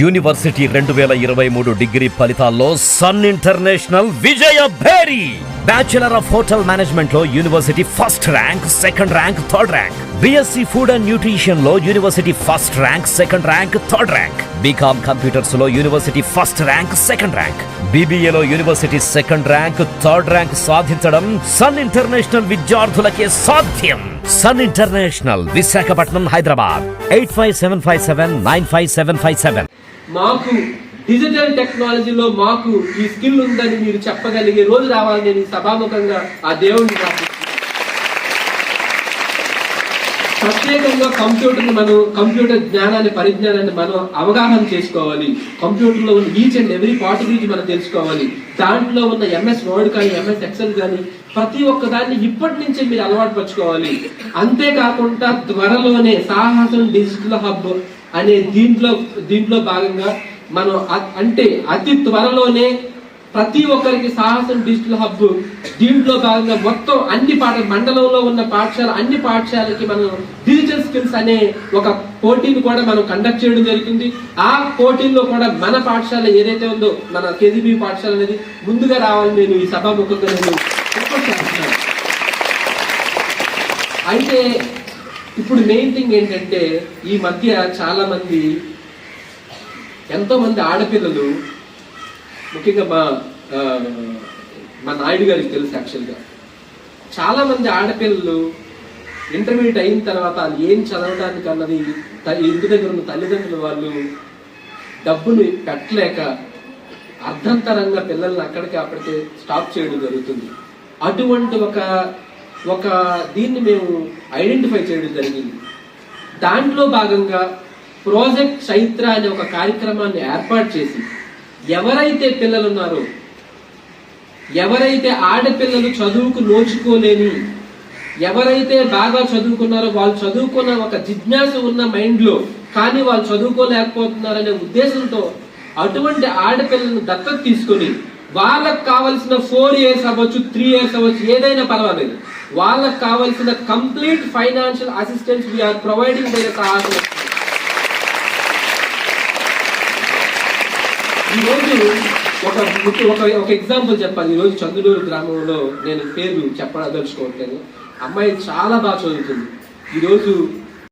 University రెండు వేల ఇరవై మూడు డిగ్రీ ఫలితాల్లో Sun International Vijaya భేరి. Bachelor of hotel మేనేజ్మెంట్లో university first rank second rank third rank. BSc food and న్యూట్రిషన్లో university first rank second rank third rank. BCom కంప్యూటర్స్లో university first rank second rank. బీబీఏలో university second rank third rank సాధించడం Sun International విద్యార్థులకే సాధ్యం. Sun International Visakhapatnam Hyderabad. Eight five seven five seven nine five seven five seven. మాకు digital టెక్నాలజీలో మాకు ఈ skill ఉందని మీరు చెప్పగలిగే రోజు రావాలని నేను సభాముఖంగా ఆ దేవుడిని ప్రత్యేకంగా కంప్యూటర్ని మనం కంప్యూటర్ జ్ఞానాన్ని పరిజ్ఞానాన్ని మనం అవగాహన చేసుకోవాలి. కంప్యూటర్లో ఉన్న ఈచ్ అండ్ ఎవ్రీ పార్ట్ గురించి మనం తెలుసుకోవాలి. దాంట్లో ఉన్న ఎంఎస్ వర్డ్ కానీ ఎంఎస్ ఎక్సెల్ కానీ ప్రతి ఒక్క దాన్ని ఇప్పటి నుంచే మీరు అలవాటు పరచుకోవాలి. అంతేకాకుండా త్వరలోనే సాహసం డిజిటల్ హబ్ అనే దీంట్లో దీంట్లో భాగంగా మనం అ- అంటే అతి త్వరలోనే ప్రతి ఒక్కరికి సాహసం డిజిటల్ హబ్ దీంట్లో భాగంగా మొత్తం అన్ని పాఠ మండలంలో ఉన్న పాఠశాల అన్ని పాఠశాలకి మనం డిజిటల్ స్కిల్స్ అనే ఒక పోటీని కూడా మనం కండక్ట్ చేయడం జరిగింది. ఆ పోటీల్లో కూడా మన పాఠశాల ఏదైతే ఉందో మన కేజీబీ పాఠశాల అనేది ముందుగా రావాలని నేను ఈ సభాముఖంగా నేను అయితే ఇప్పుడు మెయిన్ థింగ్ ఏంటంటే ఈ మధ్య చాలా మంది ఎంతో మంది ఆడపిల్లలు ముఖ్యంగా మా మా నాయుడు గారికి తెలుసు యాక్చువల్గా చాలా మంది ఆడపిల్లలు ఇంటర్మీడియట్ అయిన తర్వాత ఏం చదవడానికి అన్నది ఇంటి దగ్గర ఉన్న తల్లిదండ్రులు వాళ్ళు డబ్బుని పెట్టలేక అర్ధంతరంగా పిల్లల్ని అక్కడికి అక్కడికి స్టాప్ చేయడం జరుగుతుంది. అటువంటి ఒక ఒక దీన్ని మేము ఐడెంటిఫై చేయడం జరిగింది. దాంట్లో భాగంగా ప్రాజెక్ట్ చైత్ర అనే ఒక కార్యక్రమాన్ని ఏర్పాటు చేసి ఎవరైతే పిల్లలు ఉన్నారో ఎవరైతే ఆడపిల్లలు చదువుకు నోచుకోలేని ఎవరైతే బాగా చదువుకున్నారో వాళ్ళు చదువుకున్న ఒక జిజ్ఞాస ఉన్న మైండ్లో కానీ వాళ్ళు చదువుకోలేకపోతున్నారనే ఉద్దేశంతో అటువంటి ఆడపిల్లలను దత్తత తీసుకొని వాళ్ళకు కావలసిన ఫోర్ ఇయర్స్ అవ్వచ్చు త్రీ ఇయర్స్ అవ్వచ్చు ఏదైనా పర్వాలేదు. వాళ్ళకు కావలసిన complete financial assistance we're providing by సహాయం ఈరోజు ఒక ఒక ఒక ఎగ్జాంపుల్ చెప్పాలి. ఈరోజు చంద్రుడూరు గ్రామంలో నేను పేరు చెప్పదలుచుకోవట్లేదు. అమ్మాయి చాలా బాగా చదువుతుంది. ఈరోజు